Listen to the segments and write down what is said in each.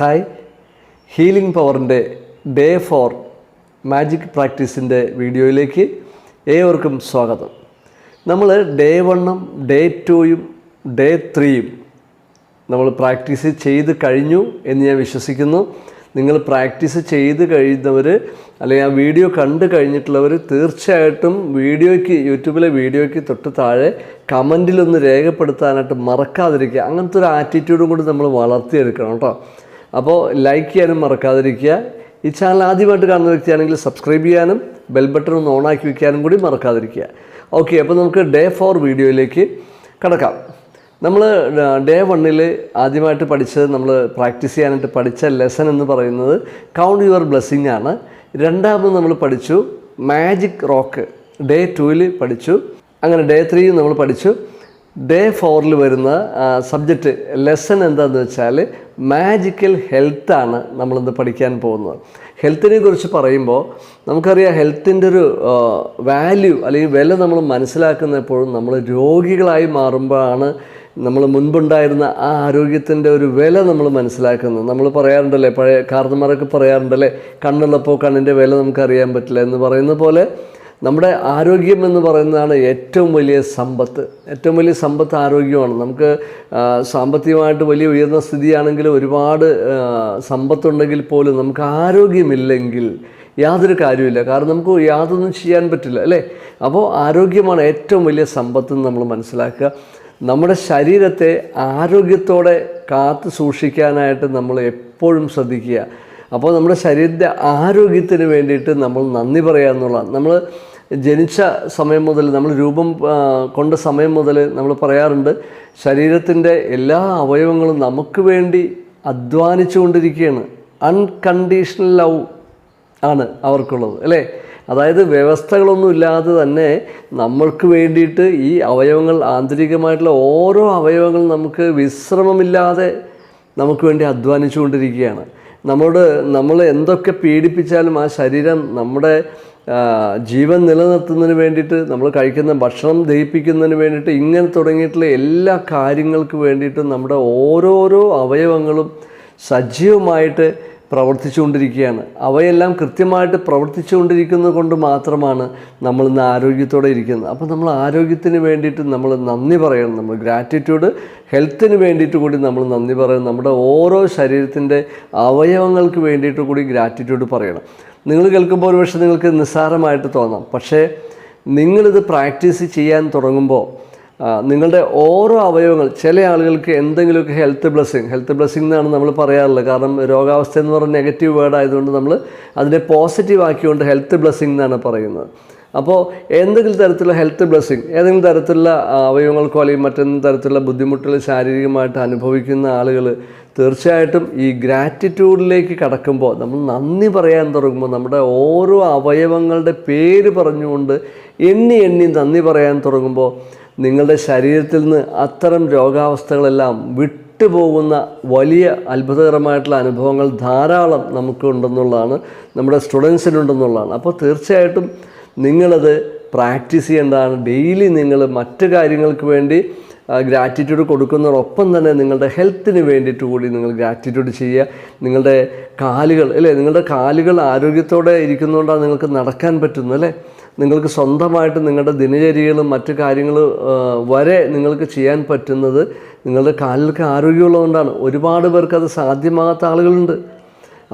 Hi healing പവറിന്റെ day four magic പ്രാക്ടീസിന്റെ വീഡിയോയിലേക്ക് ഏവർക്കും സ്വാഗതം. നമ്മൾ ഡേ വണ്ണും ഡേ ടൂയും ഡേ ത്രീയും നമ്മൾ പ്രാക്ടീസ് ചെയ്ത് കഴിഞ്ഞു എന്ന് ഞാൻ വിശ്വസിക്കുന്നു. നിങ്ങൾ പ്രാക്ടീസ് ചെയ്ത് കഴിയുന്നവർ അല്ലെങ്കിൽ ആ വീഡിയോ കണ്ടു കഴിഞ്ഞിട്ടുള്ളവർ തീർച്ചയായിട്ടും വീഡിയോയ്ക്ക് യൂട്യൂബിലെ വീഡിയോയ്ക്ക് തൊട്ട് താഴെ കമന്റിലൊന്ന് രേഖപ്പെടുത്താനായിട്ട് മറക്കാതിരിക്കുക. അങ്ങനത്തെ ഒരു ആറ്റിറ്റ്യൂഡും കൂടി നമ്മൾ വളർത്തിയെടുക്കണം കേട്ടോ. അപ്പോൾ ലൈക്ക് ചെയ്യാനും മറക്കാതിരിക്കുക. ഈ ചാനൽ ആദ്യമായിട്ട് കാണുന്ന വ്യക്തിയാണെങ്കിൽ സബ്സ്ക്രൈബ് ചെയ്യാനും ബെൽ ബട്ടൺ ഒന്ന് ഓണാക്കി വയ്ക്കാനും കൂടി മറക്കാതിരിക്കുക. ഓക്കെ അപ്പോൾ നമുക്ക് ഡേ ഫോർ വീഡിയോയിലേക്ക് കടക്കാം. നമ്മൾ ഡേ വണ്ണിൽ ആദ്യമായിട്ട് പഠിച്ചത് നമ്മൾ പ്രാക്ടീസ് ചെയ്യാനായിട്ട് പഠിച്ച ലെസൺ എന്ന് പറയുന്നത് കൗണ്ട് യുവർ ബ്ലെസ്സിങ് ആണ്. രണ്ടാമത് നമ്മൾ പഠിച്ചു മാജിക് റോക്ക് ഡേ ടൂവിൽ പഠിച്ചു. അങ്ങനെ ഡേ ത്രീയും നമ്മൾ പഠിച്ചു. ഡേ ഫോറിൽ വരുന്ന സബ്ജക്റ്റ് ലെസൺ എന്താണെന്ന് വെച്ചാൽ മാജിക്കൽ ഹെൽത്താണ് നമ്മളിന്ന് പഠിക്കാൻ പോകുന്നത്. ഹെൽത്തിനെ കുറിച്ച് പറയുമ്പോൾ നമുക്കറിയാം ഹെൽത്തിന്റെ ഒരു വാല്യൂ അല്ലെങ്കിൽ വില നമ്മൾ മനസ്സിലാക്കുന്ന എപ്പോഴും നമ്മൾ രോഗികളായി മാറുമ്പോഴാണ് നമ്മൾ മുൻപുണ്ടായിരുന്ന ആ ആരോഗ്യത്തിന്റെ ഒരു വില നമ്മൾ മനസ്സിലാക്കുന്നത്. നമ്മൾ പറയാറുണ്ടല്ലേ പഴയ കാർന്നമാരൊക്കെ പറയാറുണ്ടല്ലേ കണ്ണുള്ളപ്പോൾ കണ്ണിന്റെ വില നമുക്കറിയാൻ പറ്റില്ല എന്ന് പറയുന്ന പോലെ നമ്മുടെ ആരോഗ്യം എന്ന് പറയുന്നതാണ് ഏറ്റവും വലിയ സമ്പത്ത്. ഏറ്റവും വലിയ സമ്പത്ത് ആരോഗ്യമാണ്. നമുക്ക് സാമ്പത്തികമായിട്ട് വലിയ ഉയർന്ന സ്ഥിതിയാണെങ്കിൽ ഒരുപാട് സമ്പത്തുണ്ടെങ്കിൽ പോലും നമുക്ക് ആരോഗ്യമില്ലെങ്കിൽ യാതൊരു കാര്യമില്ല കാരണം നമുക്ക് യാതൊന്നും ചെയ്യാൻ പറ്റില്ല അല്ലേ? അപ്പോൾ ആരോഗ്യമാണ് ഏറ്റവും വലിയ സമ്പത്ത് നമ്മൾ മനസ്സിലാക്കുക. നമ്മുടെ ശരീരത്തെ ആരോഗ്യത്തോടെ കാത്തു സൂക്ഷിക്കാനായിട്ട് നമ്മൾ എപ്പോഴും ശ്രദ്ധിക്കുക. അപ്പോൾ നമ്മുടെ ശരീരത്തിന്റെ ആരോഗ്യത്തിന് വേണ്ടിയിട്ട് നമ്മൾ നന്ദി പറയുക എന്നുള്ളതാണ്. നമ്മൾ ജനിച്ച സമയം മുതൽ നമ്മൾ രൂപം കൊണ്ട സമയം മുതൽ നമ്മൾ പറയാറുണ്ട് ശരീരത്തിന്റെ എല്ലാ അവയവങ്ങളും നമുക്ക് വേണ്ടി അധ്വാനിച്ചു കൊണ്ടിരിക്കുകയാണ്. അൺകണ്ടീഷണൽ ലവ് ആണ് അവർക്കുള്ളത് അല്ലേ? അതായത് വ്യവസ്ഥകളൊന്നും ഇല്ലാതെ തന്നെ നമ്മൾക്ക് വേണ്ടിയിട്ട് ഈ അവയവങ്ങൾ ആന്തരികമായിട്ടുള്ള ഓരോ അവയവങ്ങളും നമുക്ക് വിശ്രമമില്ലാതെ നമുക്ക് വേണ്ടി അധ്വാനിച്ചുകൊണ്ടിരിക്കുകയാണ് നമ്മളോട് നമ്മൾ എന്തൊക്കെ പീഡിപ്പിച്ചാലും ആ ശരീരം നമ്മുടെ ജീവൻ നിലനിർത്തുന്നതിന് വേണ്ടിയിട്ട് നമ്മൾ കഴിക്കുന്ന ഭക്ഷണം ദഹിപ്പിക്കുന്നതിന് വേണ്ടിയിട്ട് ഇങ്ങനെ തുടങ്ങിയിട്ടുള്ള എല്ലാ കാര്യങ്ങൾക്ക് വേണ്ടിയിട്ടും നമ്മുടെ ഓരോരോ അവയവങ്ങളും സജീവമായിട്ട് പ്രവർത്തിച്ചുകൊണ്ടിരിക്കുകയാണ്. അവയെല്ലാം കൃത്യമായിട്ട് പ്രവർത്തിച്ചുകൊണ്ടിരിക്കുന്നത് കൊണ്ട് മാത്രമാണ് നമ്മൾ ഇന്ന് ആരോഗ്യത്തോടെ ഇരിക്കുന്നത്. അപ്പോൾ നമ്മൾ ആരോഗ്യത്തിന് വേണ്ടിയിട്ട് നമ്മൾ നന്ദി പറയണം. നമ്മൾ ഗ്രാറ്റിറ്റ്യൂഡ് ഹെൽത്തിന് വേണ്ടിയിട്ട് കൂടി നമ്മൾ നന്ദി പറയണം. നമ്മുടെ ഓരോ ശരീരത്തിന്റെ അവയവങ്ങൾക്ക് വേണ്ടിയിട്ട് കൂടി ഗ്രാറ്റിറ്റ്യൂഡ് പറയണം. നിങ്ങൾ കേൾക്കുമ്പോൾ ഒരുപക്ഷെ നിങ്ങൾക്ക് നിസ്സാരമായിട്ട് തോന്നാം. പക്ഷേ നിങ്ങളിത് പ്രാക്ടീസ് ചെയ്യാൻ തുടങ്ങുമ്പോൾ നിങ്ങളുടെ ഓരോ അവയവങ്ങൾ ചില ആളുകൾക്ക് എന്തെങ്കിലുമൊക്കെ ഹെൽത്ത് ബ്ലെസ്സിങ് ഹെൽത്ത് ബ്ലെസ്സിങ് എന്നാണ് നമ്മൾ പറയാറുള്ളത്. കാരണം രോഗാവസ്ഥ എന്ന് പറഞ്ഞ നെഗറ്റീവ് വേർഡ് ആയതുകൊണ്ട് നമ്മൾ അതിനെ പോസിറ്റീവ് ആക്കിക്കൊണ്ട് ഹെൽത്ത് ബ്ലെസ്സിങ് എന്നാണ് പറയുന്നത്. അപ്പോൾ എന്തെങ്കിലും തരത്തിലുള്ള ഹെൽത്ത് ബ്ലെസ്സിങ് ഏതെങ്കിലും തരത്തിലുള്ള അവയവങ്ങൾക്കോ അല്ലെങ്കിൽ മറ്റെന്തെങ്കിലും തരത്തിലുള്ള ബുദ്ധിമുട്ടുകൾ ശാരീരികമായിട്ട് അനുഭവിക്കുന്ന ആളുകൾ തീർച്ചയായിട്ടും ഈ ഗ്രാറ്റിറ്റ്യൂഡിലേക്ക് കടക്കുമ്പോൾ നമ്മൾ നന്ദി പറയാൻ തുടങ്ങുമ്പോൾ നമ്മുടെ ഓരോ അവയവങ്ങളുടെ പേര് പറഞ്ഞുകൊണ്ട് എണ്ണി എണ്ണി നന്ദി പറയാൻ തുടങ്ങുമ്പോൾ നിങ്ങളുടെ ശരീരത്തിൽ നിന്ന് അത്തരം രോഗാവസ്ഥകളെല്ലാം വിട്ടുപോകുന്ന വലിയ അത്ഭുതകരമായിട്ടുള്ള അനുഭവങ്ങൾ ധാരാളം നമുക്കുണ്ടെന്നുള്ളതാണ് നമ്മുടെ സ്റ്റുഡൻസിനുണ്ടെന്നുള്ളതാണ്. അപ്പോൾ തീർച്ചയായിട്ടും നിങ്ങളത് പ്രാക്ടീസ് ചെയ്യേണ്ടതാണ്. ഡെയിലി നിങ്ങൾ മറ്റു കാര്യങ്ങൾക്ക് വേണ്ടി ഗ്രാറ്റിറ്റ്യൂഡ് കൊടുക്കുന്നതോടൊപ്പം തന്നെ നിങ്ങളുടെ ഹെൽത്തിന് വേണ്ടിയിട്ട് കൂടി നിങ്ങൾ ഗ്രാറ്റിറ്റ്യൂഡ് ചെയ്യുക. നിങ്ങളുടെ കാലുകൾ അല്ലേ? നിങ്ങളുടെ കാലുകൾ ആരോഗ്യത്തോടെ ഇരിക്കുന്നതുകൊണ്ടാണ് നിങ്ങൾക്ക് നടക്കാൻ പറ്റുന്നത് അല്ലേ? നിങ്ങൾക്ക് സ്വന്തമായിട്ട് നിങ്ങളുടെ ദിനചര്യകളും മറ്റു കാര്യങ്ങൾ വരെ നിങ്ങൾക്ക് ചെയ്യാൻ പറ്റുന്നത് നിങ്ങളുടെ കാലിലൊക്കെ ആരോഗ്യമുള്ളതുകൊണ്ടാണ്. ഒരുപാട് പേർക്ക് അത് സാധ്യമാകാത്ത ആളുകളുണ്ട്.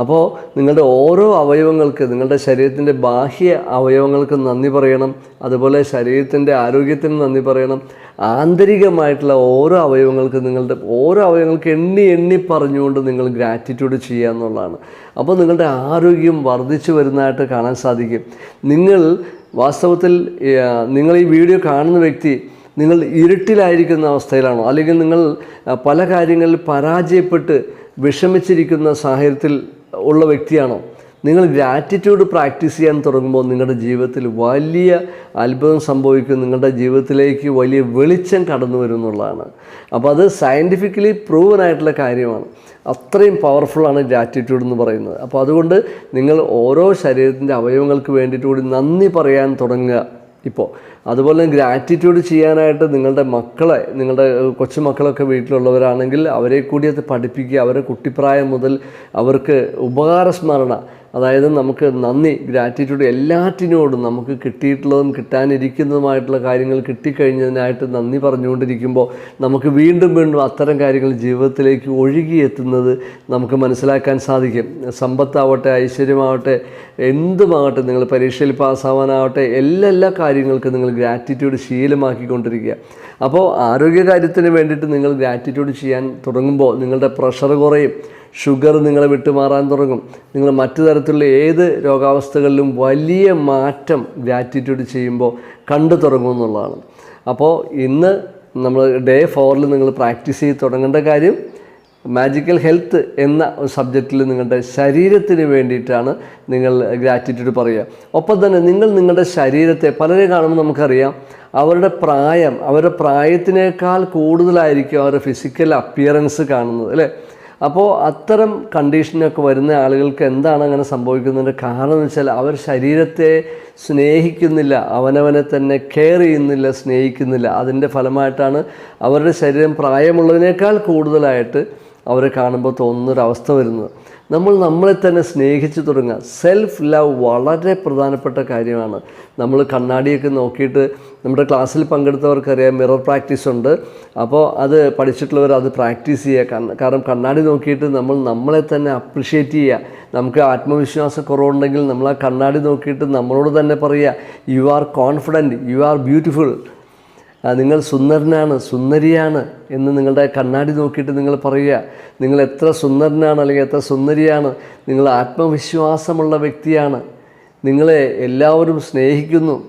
അപ്പോൾ നിങ്ങളുടെ ഓരോ അവയവങ്ങൾക്ക് നിങ്ങളുടെ ശരീരത്തിന്റെ ബാഹ്യ അവയവങ്ങൾക്ക് നന്ദി പറയണം. അതുപോലെ ശരീരത്തിന്റെ ആരോഗ്യത്തിന് നന്ദി പറയണം. ആന്തരികമായിട്ടുള്ള ഓരോ അവയവങ്ങൾക്ക് നിങ്ങളുടെ ഓരോ അവയവങ്ങൾക്ക് എണ്ണി എണ്ണി പറഞ്ഞുകൊണ്ട് നിങ്ങൾ ഗ്രാറ്റിറ്റ്യൂഡ് ചെയ്യുക എന്നുള്ളതാണ്. അപ്പോൾ നിങ്ങളുടെ ആരോഗ്യം വർദ്ധിച്ചു വരുന്നതായിട്ട് കാണാൻ സാധിക്കും. നിങ്ങൾ വാസ്തവത്തിൽ നിങ്ങൾ ഈ വീഡിയോ കാണുന്ന വ്യക്തി നിങ്ങൾ ഇരുട്ടിലായിരിക്കുന്ന അവസ്ഥയിലാണോ? അല്ലെങ്കിൽ നിങ്ങൾ പല കാര്യങ്ങളിൽ പരാജയപ്പെട്ട് വിഷമിച്ചിരിക്കുന്ന സാഹചര്യത്തിൽ ഉള്ള വ്യക്തിയാണോ? നിങ്ങൾ ഗ്രാറ്റിറ്റ്യൂഡ് പ്രാക്ടീസ് ചെയ്യാൻ തുടങ്ങുമ്പോൾ നിങ്ങളുടെ ജീവിതത്തിൽ വലിയ അത്ഭുതം സംഭവിക്കും നിങ്ങളുടെ ജീവിതത്തിലേക്ക് വലിയ വെളിച്ചം കടന്നു വരും എന്നുള്ളതാണ്. അപ്പോൾ അത് സയന്റിഫിക്കലി പ്രൂവൻ ആയിട്ടുള്ള കാര്യമാണ്. അത്രയും പവർഫുള്ളാണ് ഗ്രാറ്റിറ്റ്യൂഡ് എന്ന് പറയുന്നത്. അപ്പോൾ അതുകൊണ്ട് നിങ്ങൾ ഓരോ ശരീരത്തിന്റെ അവയവങ്ങൾക്ക് വേണ്ടിയിട്ട് കൂടി നന്ദി പറയാൻ തുടങ്ങുക ഇപ്പോൾ. അതുപോലെ ഗ്രാറ്റിറ്റ്യൂഡ് ചെയ്യാനായിട്ട് നിങ്ങളുടെ മക്കളെ നിങ്ങളുടെ കൊച്ചുമക്കളൊക്കെ വീട്ടിലുള്ളവരാണെങ്കിൽ അവരെ കൂടി അത് പഠിപ്പിക്കുക. അവരെ കുട്ടിപ്രായം മുതൽ അവർക്ക് ഉപകാരസ്മരണ അതായത് നമുക്ക് നന്ദി ഗ്രാറ്റിറ്റ്യൂഡ് എല്ലാറ്റിനോടും നമുക്ക് കിട്ടിയിട്ടുള്ളതും കിട്ടാനിരിക്കുന്നതുമായിട്ടുള്ള കാര്യങ്ങൾ കിട്ടിക്കഴിഞ്ഞതിനായിട്ട് നന്ദി പറഞ്ഞുകൊണ്ടിരിക്കുമ്പോൾ നമുക്ക് വീണ്ടും വീണ്ടും അത്തരം കാര്യങ്ങൾ ജീവിതത്തിലേക്ക് ഒഴുകിയെത്തുന്നത് നമുക്ക് മനസ്സിലാക്കാൻ സാധിക്കും. സമ്പത്താവട്ടെ ഐശ്വര്യമാവട്ടെ എന്തുമാകട്ടെ നിങ്ങൾ പരീക്ഷയിൽ പാസ്സാവാനാവട്ടെ എല്ലാ എല്ലാ കാര്യങ്ങൾക്കും നിങ്ങൾ ഗ്രാറ്റിറ്റ്യൂഡ് ശീലമാക്കിക്കൊണ്ടിരിക്കുക. അപ്പോൾ ആരോഗ്യകാര്യത്തിന് വേണ്ടിയിട്ട് നിങ്ങൾ ഗ്രാറ്റിറ്റ്യൂഡ് ചെയ്യാൻ തുടങ്ങുമ്പോൾ നിങ്ങളുടെ പ്രഷർ കുറയും. ഷുഗർ നിങ്ങളെ വിട്ടുമാറാൻ തുടങ്ങും. നിങ്ങൾ മറ്റു തരത്തിലുള്ള ഏത് രോഗാവസ്ഥകളിലും വലിയ മാറ്റം ഗ്രാറ്റിറ്റ്യൂഡ് ചെയ്യുമ്പോൾ കണ്ടു തുടങ്ങും എന്നുള്ളതാണ്. അപ്പോൾ ഇന്ന് നമ്മൾ ഡേ ഫോറിൽ നിങ്ങൾ പ്രാക്ടീസ് ചെയ്ത് തുടങ്ങേണ്ട കാര്യം മാജിക്കൽ ഹെൽത്ത് എന്ന സബ്ജക്റ്റിൽ നിങ്ങളുടെ ശരീരത്തിന് വേണ്ടിയിട്ടാണ് നിങ്ങൾ ഗ്രാറ്റിറ്റ്യൂഡ് പറയുക. ഒപ്പം തന്നെ നിങ്ങൾ നിങ്ങളുടെ ശരീരത്തെ പലരെ കാണുമ്പോൾ നമുക്കറിയാം അവരുടെ പ്രായം അവരുടെ പ്രായത്തിനേക്കാൾ കൂടുതലായിരിക്കും അവരുടെ ഫിസിക്കൽ അപ്പിയറൻസ് കാണുന്നത് അല്ലേ? അപ്പോൾ അത്തരം കണ്ടീഷനൊക്കെ വരുന്ന ആളുകൾക്ക് എന്താണ് അങ്ങനെ സംഭവിക്കുന്നതിന്റെ കാരണം എന്ന് വെച്ചാൽ അവർ ശരീരത്തെ സ്നേഹിക്കുന്നില്ല അവനവനെ തന്നെ കെയർ ചെയ്യുന്നില്ല സ്നേഹിക്കുന്നില്ല. അതിന്റെ ഫലമായിട്ടാണ് അവരുടെ ശരീരം പ്രായമുള്ളതിനേക്കാൾ കൂടുതലായിട്ട് അവരെ കാണുമ്പോൾ തോന്നുന്നൊരവസ്ഥ വരുന്നത്. നമ്മൾ നമ്മളെ തന്നെ സ്നേഹിച്ചു തുടങ്ങുക. സെൽഫ് ലവ് വളരെ പ്രധാനപ്പെട്ട കാര്യമാണ്. നമ്മൾ കണ്ണാടിയൊക്കെ നോക്കിയിട്ട് നമ്മുടെ ക്ലാസ്സിൽ പങ്കെടുത്തവർക്കറിയാം മിറർ പ്രാക്ടീസ് ഉണ്ട്. അപ്പോൾ അത് പഠിച്ചിട്ടുള്ളവർ അത് പ്രാക്ടീസ് ചെയ്യുക. കാരണം കണ്ണാടി നോക്കിയിട്ട് നമ്മൾ നമ്മളെ തന്നെ അപ്രിഷ്യേറ്റ് ചെയ്യുക. നമുക്ക് ആത്മവിശ്വാസ കുറവുണ്ടെങ്കിൽ നമ്മൾ ആ കണ്ണാടി നോക്കിയിട്ട് നമ്മളോട് തന്നെ പറയുക you are confident you are beautiful നിങ്ങൾ സുന്ദരനാണ് സുന്ദരിയാണ് എന്ന് നിങ്ങളുടെ കണ്ണാടി നോക്കിയിട്ട് നിങ്ങൾ പറയുക. നിങ്ങൾ എത്ര സുന്ദരനാണ് അല്ലെങ്കിൽ എത്ര സുന്ദരിയാണ്. നിങ്ങൾ ആത്മവിശ്വാസമുള്ള വ്യക്തിയാണ്. നിങ്ങളെ എല്ലാവരും സ്നേഹിക്കുന്നു.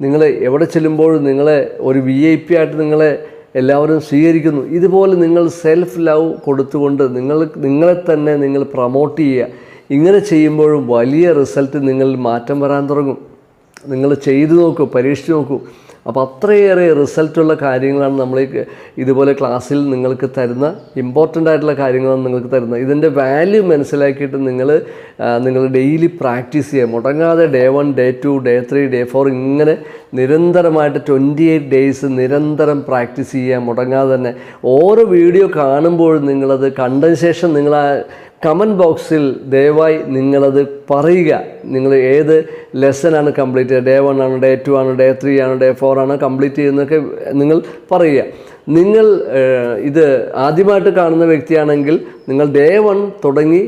നിങ്ങൾ എവിടെ ചെല്ലുമ്പോഴും നിങ്ങളെ ഒരു വി ഐ പി ആയിട്ട് നിങ്ങളെ എല്ലാവരും സ്വീകരിക്കുന്നു. ഇതുപോലെ നിങ്ങൾ സെൽഫ് ലവ് കൊടുത്തുകൊണ്ട് നിങ്ങൾ നിങ്ങളെ തന്നെ നിങ്ങൾ പ്രൊമോട്ട് ചെയ്യുക. ഇങ്ങനെ ചെയ്യുമ്പോഴും വലിയ റിസൾട്ട് നിങ്ങളിൽ മാറ്റം വരാൻ തുടങ്ങും. നിങ്ങൾ ചെയ്തു നോക്കൂ പരീക്ഷിച്ച് നോക്കൂ. അപ്പോൾ അത്രയേറെ റിസൾട്ടുള്ള കാര്യങ്ങളാണ് നമ്മൾ ഇതുപോലെ ക്ലാസ്സിൽ നിങ്ങൾക്ക് തരുന്ന ഇമ്പോർട്ടന്റ് ആയിട്ടുള്ള കാര്യങ്ങളാണ് നിങ്ങൾക്ക് തരുന്നത് ഇതിന്റെ വാല്യൂ മനസ്സിലാക്കിയിട്ട് നിങ്ങൾ നിങ്ങൾ ഡെയിലി പ്രാക്ടീസ് ചെയ്യുക മുടങ്ങാതെ day one day two day three day four ഇങ്ങനെ നിരന്തരമായിട്ട് ട്വന്റി എയ്റ്റ് ഡേയ്സ് നിരന്തരം പ്രാക്ടീസ് ചെയ്യുക മുടങ്ങാതെ തന്നെ ഓരോ വീഡിയോ കാണുമ്പോഴും നിങ്ങളത് കണ്ടതിന് ശേഷം നിങ്ങൾ ആ കമന്റ് ബോക്സിൽ ദയവായി നിങ്ങളത് പറയുക. നിങ്ങൾ ഏത് ലെസനാണ് കംപ്ലീറ്റ് ചെയ്യുക? ഡേ വൺ ആണ് ഡേ ടു ആണ് ഡേ ത്രീ ആണ് ഡേ ഫോർ ആണ് കംപ്ലീറ്റ് ചെയ്യുന്നതൊക്കെ നിങ്ങൾ പറയുക. നിങ്ങൾ ഇത് ആദ്യമായിട്ട് കാണുന്ന വ്യക്തിയാണെങ്കിൽ നിങ്ങൾ ഡേ വൺ തുടങ്ങി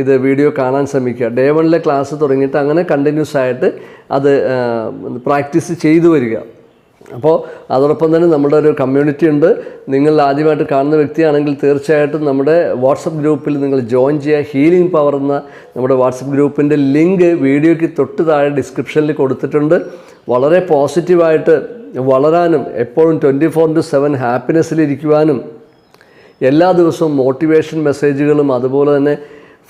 ഇത് വീഡിയോ കാണാൻ ശ്രമിക്കുക. ഡേ വണ്ണിലെ ക്ലാസ് തുടങ്ങിയിട്ട് അങ്ങനെ കണ്ടിന്യൂസ് ആയിട്ട് അത് പ്രാക്ടീസ് ചെയ്തു വരിക. അപ്പോൾ അതോടൊപ്പം തന്നെ നമ്മുടെ ഒരു കമ്മ്യൂണിറ്റി ഉണ്ട്. നിങ്ങൾ ആദ്യമായിട്ട് കാണുന്ന വ്യക്തിയാണെങ്കിൽ തീർച്ചയായിട്ടും നമ്മുടെ വാട്സപ്പ് ഗ്രൂപ്പിൽ നിങ്ങൾ ജോയിൻ ചെയ്യുക. ഹീലിംഗ് പവർ എന്ന നമ്മുടെ വാട്സപ്പ് ഗ്രൂപ്പിന്റെ ലിങ്ക് വീഡിയോയ്ക്ക് തൊട്ട് താഴെ ഡിസ്ക്രിപ്ഷനിൽ കൊടുത്തിട്ടുണ്ട്. വളരെ പോസിറ്റീവായിട്ട് വളരാനും എപ്പോഴും ട്വന്റി ഫോർ ഇന്റു സെവൻ ഹാപ്പിനെസ്സിലിരിക്കുവാനും എല്ലാ ദിവസവും മോട്ടിവേഷൻ മെസ്സേജുകളും അതുപോലെ തന്നെ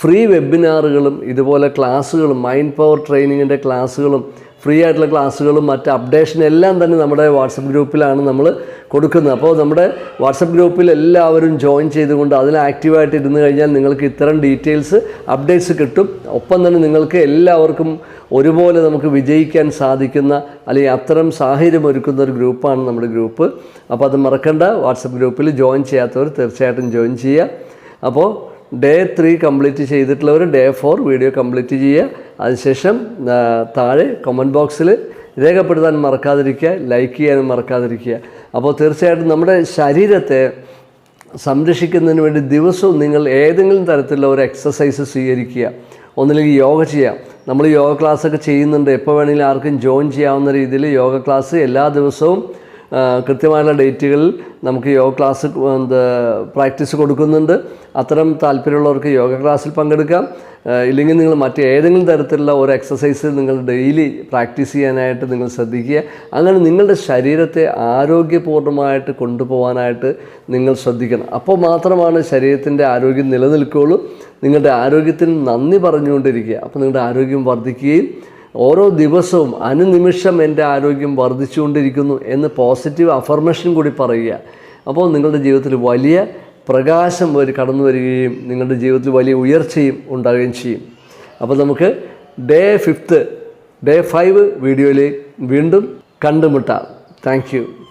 ഫ്രീ വെബിനാറുകളും ഇതുപോലെ ക്ലാസ്സുകളും മൈൻഡ് പവർ ട്രെയിനിങ്ങിന്റെ ക്ലാസ്സുകളും ഫ്രീ ആയിട്ടുള്ള ക്ലാസ്സുകളും മറ്റ് അപ്ഡേഷൻ എല്ലാം തന്നെ നമ്മുടെ വാട്സപ്പ് ഗ്രൂപ്പിലാണ് നമ്മൾ കൊടുക്കുന്നത്. അപ്പോൾ നമ്മുടെ വാട്സപ്പ് ഗ്രൂപ്പിൽ എല്ലാവരും ജോയിൻ ചെയ്തുകൊണ്ട് അതിൽ ആക്റ്റീവായിട്ട് ഇരുന്ന് കഴിഞ്ഞാൽ നിങ്ങൾക്ക് ഇത്തരം ഡീറ്റെയിൽസ് അപ്ഡേറ്റ്സ് കിട്ടും. ഒപ്പം തന്നെ നിങ്ങൾക്ക് എല്ലാവർക്കും ഒരുപോലെ നമുക്ക് വിജയിക്കാൻ സാധിക്കുന്ന അല്ലെങ്കിൽ അത്തരം സാഹചര്യം ഒരുക്കുന്ന ഒരു ഗ്രൂപ്പാണ് നമ്മുടെ ഗ്രൂപ്പ് അപ്പോൾ അത് മറക്കണ്ട. വാട്സപ്പ് ഗ്രൂപ്പിൽ ജോയിൻ ചെയ്യാത്തവർ തീർച്ചയായിട്ടും ജോയിൻ ചെയ്യുക. അപ്പോൾ ഡേ ത്രീ കംപ്ലീറ്റ് ചെയ്തിട്ടുള്ളവർ ഡേ ഫോർ വീഡിയോ കംപ്ലീറ്റ് ചെയ്യുക. അതിനുശേഷം താഴെ കമന്റ് ബോക്സിൽ രേഖപ്പെടുത്താൻ മറക്കാതിരിക്കുക ലൈക്ക് ചെയ്യാനും മറക്കാതിരിക്കുക. അപ്പോൾ തീർച്ചയായിട്ടും നമ്മുടെ ശരീരത്തെ സംരക്ഷിക്കുന്നതിന് വേണ്ടി ദിവസവും നിങ്ങൾ ഏതെങ്കിലും തരത്തിലുള്ള ഒരു എക്സസൈസ് സ്വീകരിക്കുക. ഒന്നില്ലെങ്കിൽ യോഗ ചെയ്യാം നമ്മൾ യോഗ ക്ലാസ്സൊക്കെ ചെയ്യുന്നുണ്ട്. എപ്പോൾ വേണമെങ്കിലും ആർക്കും ജോയിൻ ചെയ്യാവുന്ന രീതിയിൽ യോഗ ക്ലാസ് എല്ലാ ദിവസവും കൃത്യമായുള്ള ഡേറ്റുകളിൽ നമുക്ക് യോഗ ക്ലാസ് പ്രാക്ടീസ് കൊടുക്കുന്നുണ്ട്. അത്തരം താല്പര്യമുള്ളവർക്ക് യോഗ ക്ലാസ്സിൽ പങ്കെടുക്കാം. ഇല്ലെങ്കിൽ നിങ്ങൾ മറ്റേതെങ്കിലും തരത്തിലുള്ള ഒരു എക്സസൈസ് നിങ്ങൾ ഡെയിലി പ്രാക്ടീസ് ചെയ്യാനായിട്ട് നിങ്ങൾ ശ്രദ്ധിക്കുക. അങ്ങനെ നിങ്ങളുടെ ശരീരത്തെ ആരോഗ്യപൂർണമായിട്ട് കൊണ്ടുപോകാനായിട്ട് നിങ്ങൾ ശ്രദ്ധിക്കണം. അപ്പോൾ മാത്രമാണ് ശരീരത്തിന്റെ ആരോഗ്യം നിലനിൽക്കുകയുള്ളൂ. നിങ്ങളുടെ ആരോഗ്യത്തിന് നന്ദി പറഞ്ഞുകൊണ്ടിരിക്കുക. അപ്പോൾ നിങ്ങളുടെ ആരോഗ്യം വർദ്ധിക്കുകയും ഓരോ ദിവസവും അനുനിമിഷം എന്റെ ആരോഗ്യം വർദ്ധിച്ചുകൊണ്ടിരിക്കുന്നു എന്ന് പോസിറ്റീവ് അഫർമേഷൻ കൂടി പറയുക. അപ്പോൾ നിങ്ങളുടെ ജീവിതത്തിൽ വലിയ പ്രകാശം വരി കടന്നു വരികയും നിങ്ങളുടെ ജീവിതത്തിൽ വലിയ ഉയർച്ചയും ഉണ്ടാകുകയും ചെയ്യും. അപ്പോൾ നമുക്ക് ഡേ ഫിഫ്ത്ത് ഡേ ഫൈവ് വീഡിയോയിൽ വീണ്ടും കണ്ടുമുട്ടാം. താങ്ക്